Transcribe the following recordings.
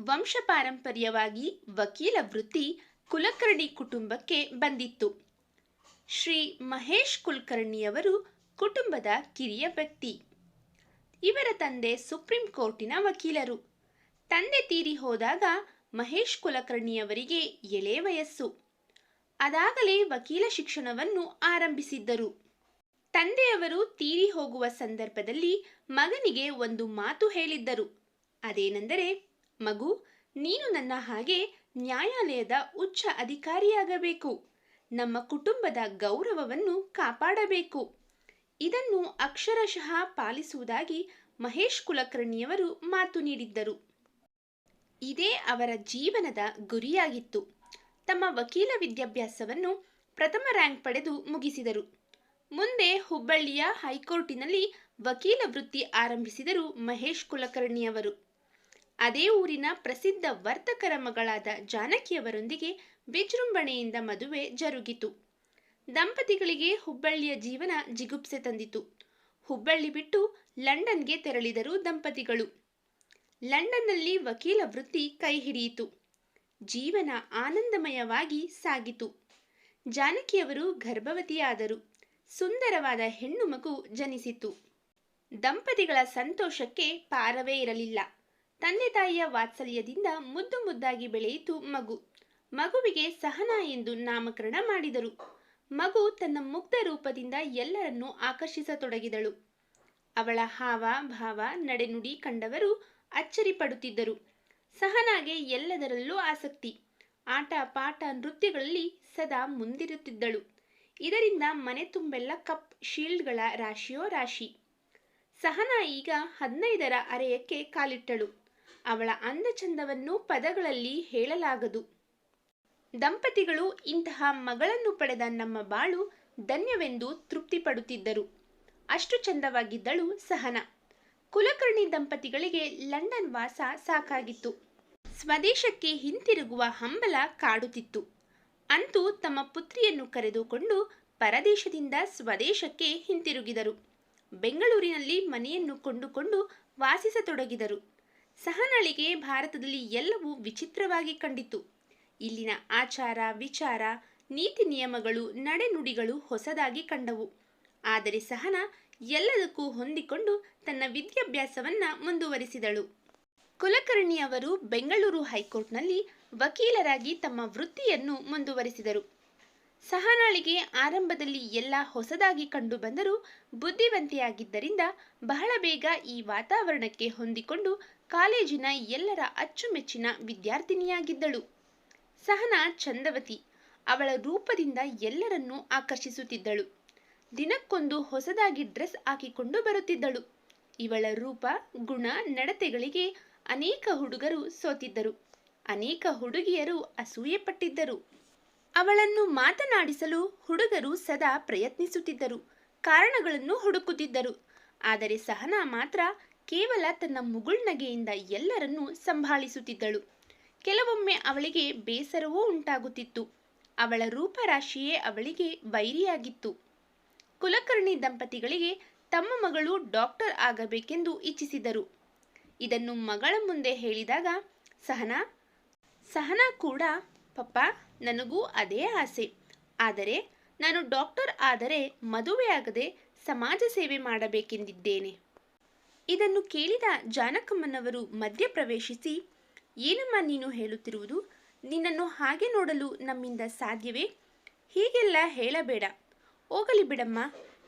ವಂಶಪಾರಂಪರ್ಯವಾಗಿ ವಕೀಲ ವೃತ್ತಿ ಕುಲಕರ್ಣಿ ಕುಟುಂಬಕ್ಕೆ ಬಂದಿತ್ತು. ಶ್ರೀ ಮಹೇಶ್ ಕುಲಕರ್ಣಿಯವರು ಕುಟುಂಬದ ಕಿರಿಯ ವ್ಯಕ್ತಿ. ಇವರ ತಂದೆ ಸುಪ್ರೀಂ ಕೋರ್ಟಿನ ವಕೀಲರು. ತಂದೆ ತೀರಿ ಹೋದಾಗ ಮಹೇಶ್ ಕುಲಕರ್ಣಿಯವರಿಗೆ ಎಳೆ ವಯಸ್ಸು. ಅದಾಗಲೇ ವಕೀಲ ಶಿಕ್ಷಣವನ್ನು ಆರಂಭಿಸಿದ್ದರು. ತಂದೆಯವರು ತೀರಿ ಹೋಗುವ ಸಂದರ್ಭದಲ್ಲಿ ಮಗನಿಗೆ ಒಂದು ಮಾತು ಹೇಳಿದ್ದರು. ಅದೇನೆಂದರೆ ಮಗು, ನೀನು ನನ್ನ ಹಾಗೆ ನ್ಯಾಯಾಲಯದ ಉಚ್ಚ ಅಧಿಕಾರಿಯಾಗಬೇಕು. ನಮ್ಮ ಕುಟುಂಬದ ಗೌರವವನ್ನು ಕಾಪಾಡಬೇಕು. ಇದನ್ನು ಅಕ್ಷರಶಃ ಪಾಲಿಸುವುದಾಗಿ ಮಹೇಶ್ ಕುಲಕರ್ಣಿಯವರು ಮಾತು ನೀಡಿದ್ದರು. ಇದೇ ಅವರ ಜೀವನದ ಗುರಿಯಾಗಿತ್ತು. ತಮ್ಮ ವಕೀಲ ವಿದ್ಯಾಭ್ಯಾಸವನ್ನು ಪ್ರಥಮ ರ್ಯಾಂಕ್ ಪಡೆದು ಮುಗಿಸಿದರು. ಮುಂದೆ ಹುಬ್ಬಳ್ಳಿಯ ಹೈಕೋರ್ಟಿನಲ್ಲಿ ವಕೀಲ ವೃತ್ತಿ ಆರಂಭಿಸಿದರು ಮಹೇಶ್ ಕುಲಕರ್ಣಿಯವರು. ಅದೇ ಊರಿನ ಪ್ರಸಿದ್ಧ ವರ್ತಕರ ಮಗಳಾದ ಜಾನಕಿಯವರೊಂದಿಗೆ ವಿಜೃಂಭಣೆಯಿಂದ ಮದುವೆ ಜರುಗಿತು. ದಂಪತಿಗಳಿಗೆ ಹುಬ್ಬಳ್ಳಿಯ ಜೀವನ ಜಿಗುಪ್ಸೆ ತಂದಿತು. ಹುಬ್ಬಳ್ಳಿ ಬಿಟ್ಟು ಲಂಡನ್ಗೆ ತೆರಳಿದರು ದಂಪತಿಗಳು. ಲಂಡನ್ನಲ್ಲಿ ವಕೀಲ ವೃತ್ತಿ ಕೈ ಹಿಡಿಯಿತು. ಜೀವನ ಆನಂದಮಯವಾಗಿ ಸಾಗಿತು. ಜಾನಕಿಯವರು ಗರ್ಭವತಿಯಾದರು. ಸುಂದರವಾದ ಹೆಣ್ಣು ಮಗು ಜನಿಸಿತು. ದಂಪತಿಗಳ ಸಂತೋಷಕ್ಕೆ ಪಾರವೇ ಇರಲಿಲ್ಲ. ತಂದೆ ತಾಯಿಯ ವಾತ್ಸಲ್ಯದಿಂದ ಮುದ್ದು ಮುದ್ದಾಗಿ ಬೆಳೆಯಿತು ಮಗು. ಮಗುವಿಗೆ ಸಹನಾ ಎಂದು ನಾಮಕರಣ ಮಾಡಿದರು. ಮಗು ತನ್ನ ಮುಗ್ಧ ರೂಪದಿಂದ ಎಲ್ಲರನ್ನೂ ಆಕರ್ಷಿಸತೊಡಗಿದಳು. ಅವಳ ಹಾವ ಭಾವ ನಡೆನುಡಿ ಕಂಡವರು ಅಚ್ಚರಿ ಪಡುತ್ತಿದ್ದರು ಸಹನಾಗೆ ಎಲ್ಲದರಲ್ಲೂ ಆಸಕ್ತಿ. ಆಟ, ಪಾಠ, ನೃತ್ಯಗಳಲ್ಲಿ ಸದಾ ಮುಂದಿರುತ್ತಿದ್ದಳು. ಇದರಿಂದ ಮನೆ ತುಂಬೆಲ್ಲ ಕಪ್, ಶೀಲ್ಡ್ಗಳ ರಾಶಿಯೋ ರಾಶಿ. ಸಹನಾ ಈಗ ಹದಿನೈದರ ಅರೆಯಕ್ಕೆ ಕಾಲಿಟ್ಟಳು. ಅವಳ ಅಂದ ಚಂದವನ್ನು ಪದಗಳಲ್ಲಿ ಹೇಳಲಾಗದು. ದಂಪತಿಗಳು ಇಂತಹ ಮಗಳನ್ನು ಪಡೆದ ನಮ್ಮ ಬಾಳು ಧನ್ಯವೆಂದು ತೃಪ್ತಿಪಡುತ್ತಿದ್ದರು. ಅಷ್ಟು ಚಂದವಾಗಿದ್ದಳು ಸಹನ. ಕುಲಕರ್ಣಿ ದಂಪತಿಗಳಿಗೆ ಲಂಡನ್ ವಾಸ ಸಾಕಾಗಿತ್ತು. ಸ್ವದೇಶಕ್ಕೆ ಹಿಂತಿರುಗುವ ಹಂಬಲ ಕಾಡುತ್ತಿತ್ತು. ಅಂತೂ ತಮ್ಮ ಪುತ್ರಿಯನ್ನು ಕರೆದುಕೊಂಡು ಪರದೇಶದಿಂದ ಸ್ವದೇಶಕ್ಕೆ ಹಿಂತಿರುಗಿದರು. ಬೆಂಗಳೂರಿನಲ್ಲಿ ಮನೆಯನ್ನು ಕೊಂಡುಕೊಂಡು ವಾಸಿಸತೊಡಗಿದರು. ಸಹನಳಿಗೆ ಭಾರತದಲ್ಲಿ ಎಲ್ಲವೂ ವಿಚಿತ್ರವಾಗಿ ಕಂಡಿತು ಇಲ್ಲಿನ ಆಚಾರ, ವಿಚಾರ, ನೀತಿ ನಿಯಮಗಳು, ನಡೆನುಡಿಗಳು ಹೊಸದಾಗಿ ಕಂಡವು. ಆದರೆ ಸಹನ ಎಲ್ಲದಕ್ಕೂ ಹೊಂದಿಕೊಂಡು ತನ್ನ ವಿದ್ಯಾಭ್ಯಾಸವನ್ನ ಮುಂದುವರಿಸಿದಳು. ಕುಲಕರ್ಣಿಯವರು ಬೆಂಗಳೂರು ಹೈಕೋರ್ಟ್ನಲ್ಲಿ ವಕೀಲರಾಗಿ ತಮ್ಮ ವೃತ್ತಿಯನ್ನು ಮುಂದುವರಿಸಿದರು. ಸಹನಾಳಿಗೆ ಆರಂಭದಲ್ಲಿ ಎಲ್ಲ ಹೊಸದಾಗಿ ಕಂಡುಬಂದರೂ ಬುದ್ಧಿವಂತೆಯಾಗಿದ್ದರಿಂದ ಬಹಳ ಬೇಗ ಈ ವಾತಾವರಣಕ್ಕೆ ಹೊಂದಿಕೊಂಡು ಕಾಲೇಜಿನ ಎಲ್ಲರ ಅಚ್ಚುಮೆಚ್ಚಿನ ವಿದ್ಯಾರ್ಥಿನಿಯಾಗಿದ್ದಳು. ಸಹನಾ ಚಂದವತಿ ಅವಳ ರೂಪದಿಂದ ಎಲ್ಲರನ್ನೂ ಆಕರ್ಷಿಸುತ್ತಿದ್ದಳು. ದಿನಕ್ಕೊಂದು ಹೊಸದಾಗಿ ಡ್ರೆಸ್ ಹಾಕಿಕೊಂಡು ಬರುತ್ತಿದ್ದಳು. ಇವಳ ರೂಪ, ಗುಣ, ನಡತೆಗಳಿಗೆ ಅನೇಕ ಹುಡುಗರು ಸೋತಿದ್ದರು. ಅನೇಕ ಹುಡುಗಿಯರು ಅಸೂಯೆ ಪಟ್ಟಿದ್ದರು ಅವಳನ್ನು ಮಾತನಾಡಿಸಲು ಹುಡುಗರು ಸದಾ ಪ್ರಯತ್ನಿಸುತ್ತಿದ್ದರು. ಕಾರಣಗಳನ್ನು ಹುಡುಕುತ್ತಿದ್ದರು. ಆದರೆ ಸಹನಾ ಮಾತ್ರ ಕೇವಲ ತನ್ನ ಮುಗುಳ್ನಗೆಯಿಂದ ಎಲ್ಲರನ್ನೂ ಸಂಭಾಳಿಸುತ್ತಿದ್ದಳು. ಕೆಲವೊಮ್ಮೆ ಅವಳಿಗೆ ಬೇಸರವೂ ಉಂಟಾಗುತ್ತಿತ್ತು. ಅವಳ ರೂಪರಾಶಿಯೇ ಅವಳಿಗೆ ವೈರಿಯಾಗಿತ್ತು. ಕುಲಕರ್ಣಿ ದಂಪತಿಗಳಿಗೆ ತಮ್ಮ ಮಗಳು ಡಾಕ್ಟರ್ ಆಗಬೇಕೆಂದು ಇಚ್ಛಿಸಿದರು. ಇದನ್ನು ಮಗಳ ಮುಂದೆ ಹೇಳಿದಾಗ, ಸಹನಾ ಸಹನಾ ಕೂಡ ಪಪ್ಪ ನನಗೂ ಅದೇ ಆಸೆ. ಆದರೆ ನಾನು ಡಾಕ್ಟರ್ ಆದರೆ ಮದುವೆಯಾಗದೆ ಸಮಾಜ ಸೇವೆ ಮಾಡಬೇಕೆಂದಿದ್ದೇನೆ. ಇದನ್ನು ಕೇಳಿದ ಜಾನಕಮ್ಮನವರು ಮಧ್ಯಪ್ರವೇಶಿಸಿ ಏನಮ್ಮ ನೀನು ಹೇಳುತ್ತಿರುವುದು? ನಿನ್ನನ್ನು ಹಾಗೆ ನೋಡಲು ನಮ್ಮಿಂದ ಸಾಧ್ಯವೇ? ಹೀಗೆಲ್ಲ ಹೇಳಬೇಡ. ಹೋಗಲಿ ಬಿಡಮ್ಮ,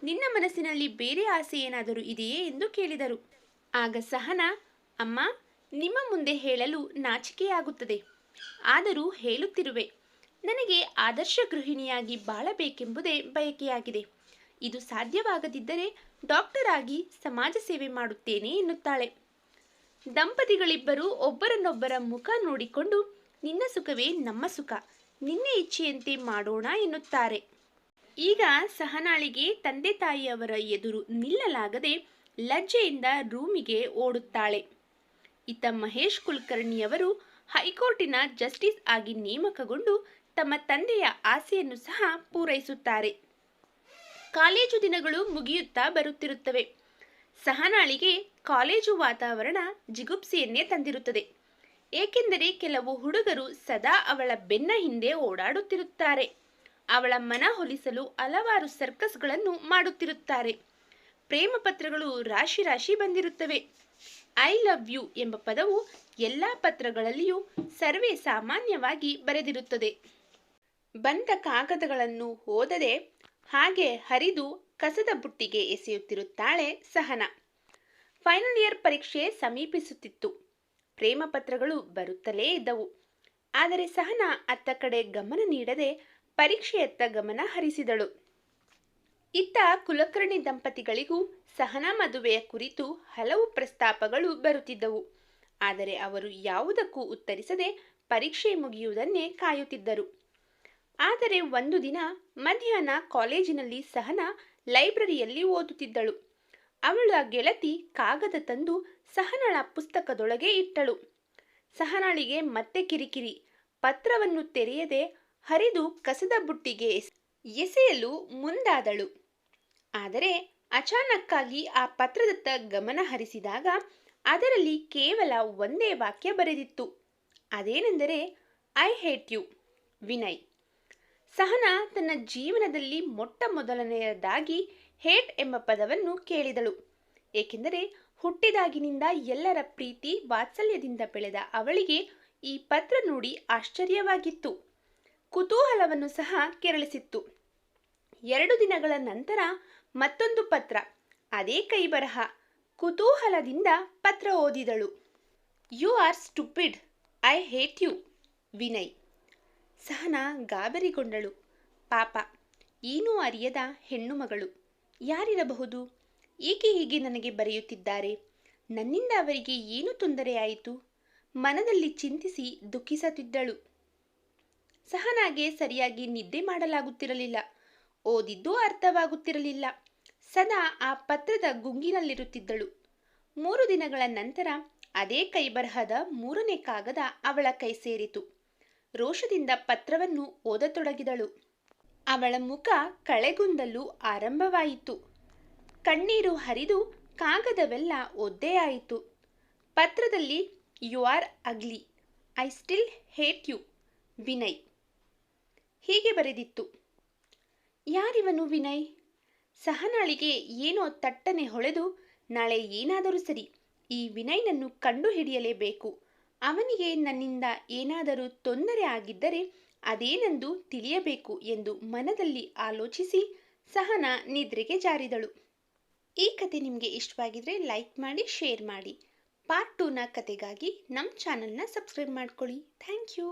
ನಿನ್ನ ಮನಸ್ಸಿನಲ್ಲಿ ಬೇರೆ ಆಸೆ ಏನಾದರೂ ಇದೆಯೇ ಎಂದು ಕೇಳಿದರು. ಆಗ ಸಹನ, ಅಮ್ಮ, ನಿಮ್ಮ ಮುಂದೆ ಹೇಳಲು ನಾಚಿಕೆಯಾಗುತ್ತದೆ. ಆದರೂ ಹೇಳುತ್ತಿರುವೆ, ನನಗೆ ಆದರ್ಶ ಗೃಹಿಣಿಯಾಗಿ ಬಾಳಬೇಕೆಂಬುದೇ ಬಯಕೆಯಾಗಿದೆ. ಇದು ಸಾಧ್ಯವಾಗದಿದ್ದರೆ ಡಾಕ್ಟರ್ ಆಗಿ ಸಮಾಜ ಸೇವೆ ಮಾಡುತ್ತೇನೆ ಎನ್ನುತ್ತಾಳೆ. ದಂಪತಿಗಳಿಬ್ಬರು ಒಬ್ಬರನ್ನೊಬ್ಬರ ಮುಖ ನೋಡಿಕೊಂಡು, ನಿನ್ನ ಸುಖವೇ ನಮ್ಮ ಸುಖ, ನಿನ್ನ ಇಚ್ಛೆಯಂತೆ ಮಾಡೋಣ ಎನ್ನುತ್ತಾರೆ. ಈಗ ಸಹನಾಳಿಗೆ ತಂದೆ ತಾಯಿಯವರ ಎದುರು ನಿಲ್ಲಲಾಗದೆ ಲಜ್ಜೆಯಿಂದ ರೂಮಿಗೆ ಓಡುತ್ತಾಳೆ. ಇತ್ತ ಮಹೇಶ್ ಕುಲಕರ್ಣಿಯವರು ಹೈಕೋರ್ಟಿನ ಜಸ್ಟಿಸ್ ಆಗಿ ನೇಮಕಗೊಂಡು ತಮ್ಮ ತಂದೆಯ ಆಸೆಯನ್ನು ಸಹ ಪೂರೈಸುತ್ತಾರೆ. ಕಾಲೇಜು ದಿನಗಳು ಮುಗಿಯುತ್ತಾ ಬರುತ್ತಿರುತ್ತವೆ. ಸಹನಾಳಿಗೆ ಕಾಲೇಜು ವಾತಾವರಣ ಜಿಗುಪ್ಸೆಯನ್ನೇ ತಂದಿರುತ್ತದೆ. ಏಕೆಂದರೆ ಕೆಲವು ಹುಡುಗರು ಸದಾ ಅವಳ ಬೆನ್ನ ಹಿಂದೆ ಓಡಾಡುತ್ತಿರುತ್ತಾರೆ. ಅವಳ ಮನ ಹೊಲಿಸಲು ಹಲವಾರು ಸರ್ಕಸ್ಗಳನ್ನು ಮಾಡುತ್ತಿರುತ್ತಾರೆ. ಪ್ರೇಮ ಪತ್ರಗಳು ರಾಶಿ ರಾಶಿ ಬಂದಿರುತ್ತವೆ. ಐ ಲವ್ ಯು ಎಂಬ ಪದವು ಎಲ್ಲ ಪತ್ರಗಳಲ್ಲಿಯೂ ಸರ್ವೇ ಸಾಮಾನ್ಯವಾಗಿ ಬರೆದಿರುತ್ತದೆ. ಬಂದ ಕಾಗದಗಳನ್ನು ಓದದೆ ಹಾಗೆ ಹರಿದು ಕಸದ ಬುಟ್ಟಿಗೆ ಎಸೆಯುತ್ತಿರುತ್ತಾಳೆ ಸಹನ. ಫೈನಲ್ ಇಯರ್ ಪರೀಕ್ಷೆ ಸಮೀಪಿಸುತ್ತಿತ್ತು. ಪ್ರೇಮ ಪತ್ರಗಳು ಬರುತ್ತಲೇ ಇದ್ದವು. ಆದರೆ ಸಹನಾ ಅತ್ತ ಕಡೆ ಗಮನ ನೀಡದೆ ಪರೀಕ್ಷೆಯತ್ತ ಗಮನ ಹರಿಸಿದಳು. ಇತ್ತ ಕುಲಕರ್ಣಿ ದಂಪತಿಗಳಿಗೂ ಸಹನಾ ಮದುವೆಯ ಕುರಿತು ಹಲವು ಪ್ರಸ್ತಾಪಗಳು ಬರುತ್ತಿದ್ದವು. ಆದರೆ ಅವರು ಯಾವುದಕ್ಕೂ ಉತ್ತರಿಸದೆ ಪರೀಕ್ಷೆ ಮುಗಿಯುವುದನ್ನೇ ಕಾಯುತ್ತಿದ್ದರು. ಆದರೆ ಒಂದು ದಿನ ಮಧ್ಯಾಹ್ನ ಕಾಲೇಜಿನಲ್ಲಿ ಸಹನಾ ಲೈಬ್ರರಿಯಲ್ಲಿ ಓದುತ್ತಿದ್ದಳು. ಅವಳ ಗೆಳತಿ ಕಾಗದ ತಂದು ಸಹನಳ ಪುಸ್ತಕದೊಳಗೆ ಇಟ್ಟಳು. ಸಹನಳಿಗೆ ಮತ್ತೆ ಕಿರಿಕಿರಿ, ಪತ್ರವನ್ನು ತೆರೆಯದೆ ಹರಿದು ಕಸದ ಬುಟ್ಟಿಗೆ ಎಸೆಯಲು ಮುಂದಾದಳು. ಆದರೆ ಅಚಾನಕ್ಕಾಗಿ ಆ ಪತ್ರದತ್ತ ಗಮನ ಹರಿಸಿದಾಗ ಅದರಲ್ಲಿ ಕೇವಲ ಒಂದೇ ವಾಕ್ಯ ಬರೆದಿತ್ತು. ಅದೇನೆಂದರೆ I hate you Vinay. Sahana ತನ್ನ ಜೀವನದಲ್ಲಿ ಮೊಟ್ಟ ಮೊದಲನೆಯದಾಗಿ ಹೇಟ್ ಎಂಬ ಪದವನ್ನು ಕೇಳಿದಳು. ಏಕೆಂದರೆ, ಹುಟ್ಟಿದಾಗಿನಿಂದ ಎಲ್ಲರ ಪ್ರೀತಿ ವಾತ್ಸಲ್ಯದಿಂದ ಬೆಳೆದ ಅವಳಿಗೆ ಈ ಪತ್ರ ನೋಡಿ ಆಶ್ಚರ್ಯವಾಗಿತ್ತು. ಕುತೂಹಲವನ್ನು ಸಹ ಕೆರಳಿಸಿತ್ತು. ಎರಡು ದಿನಗಳ ನಂತರ ಮತ್ತೊಂದು ಪತ್ರ. ಅದೇ ಕೈಬರಹ ಕುತೂಹಲದಿಂದ ಪತ್ರ ಓದಿದಳು. You are stupid I hate you Vinay. Sahana ಗಾಬರಿಗೊಂಡಳು. ಪಾಪ ಏನೂ ಅರಿಯದ ಹೆಣ್ಣು ಮಗಳು. ಯಾರಿರಬಹುದು? ಏಕೆ ಹೀಗೆ ನನಗೆ ಬರೆಯುತ್ತಿದ್ದಾರೆ? ನನ್ನಿಂದ ಅವರಿಗೆ ಏನು ತೊಂದರೆಯಾಯಿತು ಮನದಲ್ಲಿ ಚಿಂತಿಸಿ ದುಃಖಿಸುತ್ತಿದ್ದಳು ಸಹನಾಗೆ ಸರಿಯಾಗಿ ನಿದ್ದೆ ಮಾಡಲಾಗುತ್ತಿರಲಿಲ್ಲ. ಓದಿದ್ದೂ ಅರ್ಥವಾಗುತ್ತಿರಲಿಲ್ಲ. ಸದಾ ಆ ಪತ್ರದ ಗುಂಗಿನಲ್ಲಿರುತ್ತಿದ್ದಳು. ಮೂರು ದಿನಗಳ ನಂತರ ಅದೇ ಕೈಬರಹದ ಮೂರನೇ ಕಾಗದ ಅವಳ ಕೈ ಸೇರಿತು. ರೋಷದಿಂದ ಪತ್ರವನ್ನು ಓದತೊಡಗಿದಳು. ಅವಳ ಮುಖ ಕಳೆಗುಂದಲು ಆರಂಭವಾಯಿತು. ಕಣ್ಣೀರು ಹರಿದು ಕಾಗದವೆಲ್ಲ ಒದ್ದೆಯಾಯಿತು ಪತ್ರದಲ್ಲಿ you are ugly I still hate you Vinay. ಹೀಗೆ ಬರೆದಿತ್ತು. ಯಾರಿವನು ವಿನಯ್? ಸಹನಾಳಿಗೆ ಏನೋ ತಟ್ಟನೆ ಹೊಳೆದು ನಾಳೆ ಏನಾದರೂ ಸರಿ, ಈ ವಿನಯ್ನನ್ನು ಕಂಡು ಹಿಡಿಯಲೇಬೇಕು ಅವನಿಗೆ ನನ್ನಿಂದ ಏನಾದರೂ ತೊಂದರೆ ಆಗಿದ್ದರೆ ಅದೇನೆಂದು ತಿಳಿಯಬೇಕು ಎಂದು ಮನದಲ್ಲಿ ಆಲೋಚಿಸಿ ಸಹನ ನಿದ್ರೆಗೆ ಜಾರಿದಳು. ಈ ಕತೆ ನಿಮಗೆ ಇಷ್ಟವಾಗಿದ್ರೆ ಲೈಕ್ ಮಾಡಿ, ಶೇರ್ ಮಾಡಿ. ಪಾರ್ಟ್ ಟೂನ ಕತೆಗಾಗಿ ನಮ್ಮ ಚಾನಲ್ನ ಸಬ್ಸ್ಕ್ರೈಬ್ ಮಾಡ್ಕೊಳ್ಳಿ. Thank you.